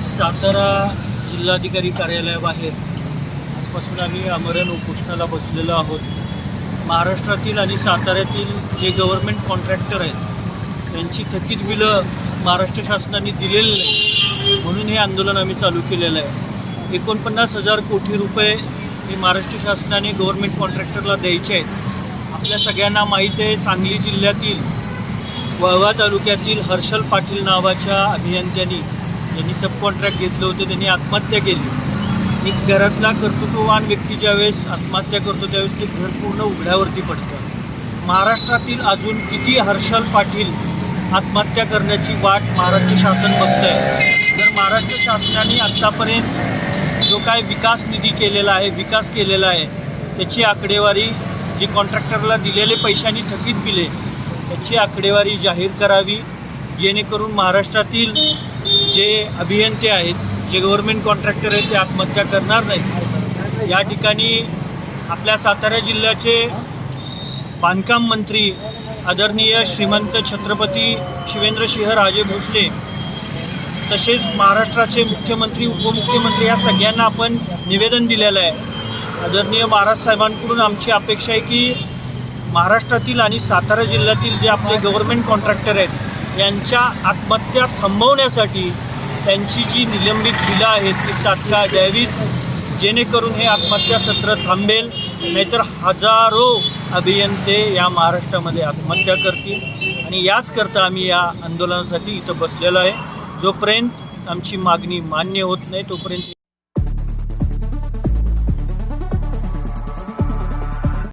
सातारा जिल्हाधिकारी कार्यालयाबाहेर आजपासून आम्ही आमरण उपोषणाला बसलेलो आहोत. महाराष्ट्रातील आणि साताऱ्यातील जे गव्हर्मेंट कॉन्ट्रॅक्टर आहेत त्यांची थकीत बिलं महाराष्ट्र शासनाने दिलेली नाही. म्हणून हे आंदोलन आम्ही चालू केलेलं आहे. एकोणपन्नास हजार कोटी रुपये हे महाराष्ट्र शासनाने गव्हर्मेंट कॉन्ट्रॅक्टरला द्यायचे आहेत. आपल्या सगळ्यांना माहीत आहे सांगली जिल्ह्यातील वळवा तालुक्यातील हर्षल पाटील नावाच्या अभियंत्यांनी ज्यांनी सब कॉन्ट्रॅक्ट घेतलं होतं त्यांनी आत्महत्या केली. एक घरातला कर्तृत्ववान व्यक्ती ज्यावेळेस आत्महत्या करतो त्यावेळेस ते घर पूर्ण उघड्यावरती पडतं. महाराष्ट्रातील अजून किती हर्षल पाटील आत्महत्या करण्याची वाट महाराष्ट्र शासन बघत आहे जर महाराष्ट्र शासनाने आत्तापर्यंत जो काय विकास निधी केलेला आहे विकास केलेला आहे त्याची आकडेवारी जी कॉन्ट्रॅक्टरला दिलेले पैशांनी थकीत बिले त्याची आकडेवारी जाहीर करावी जेणेकरून महाराष्ट्रातील जे अभियंते आहेत जे गव्हर्मेंट कॉन्ट्रॅक्टर आहेत ते आत्महत्या करणार नाहीत. या ठिकाणी आपल्या सातारा जिल्ह्याचे बांधकाम मंत्री आदरणीय श्रीमंत छत्रपती शिवेंद्रसिंह राजे भोसले तसेच महाराष्ट्राचे मुख्यमंत्री उपमुख्यमंत्री या सगळ्यांना आपण निवेदन दिलेलं आहे. आदरणीय महाराज साहेबांकडून आमची अपेक्षा आहे की महाराष्ट्रातील आणि सातारा जिल्ह्यातील जे आपले गव्हर्मेंट कॉन्ट्रॅक्टर आहेत यांच्या आत्महत्या थांबवण्यासाठी त्यांची जी निलंबित बिलं आहेत ती तात्काळ द्यावीत. जेणेकरून हे आत्महत्या सत्र थांबेल. नाहीतर हजारो अभियंते या महाराष्ट्रामध्ये आत्महत्या करतील. आणि याचकरता आम्ही या आंदोलनासाठी इथं बसलेलो आहे. जोपर्यंत आमची मागणी मान्य होत नाही तोपर्यंत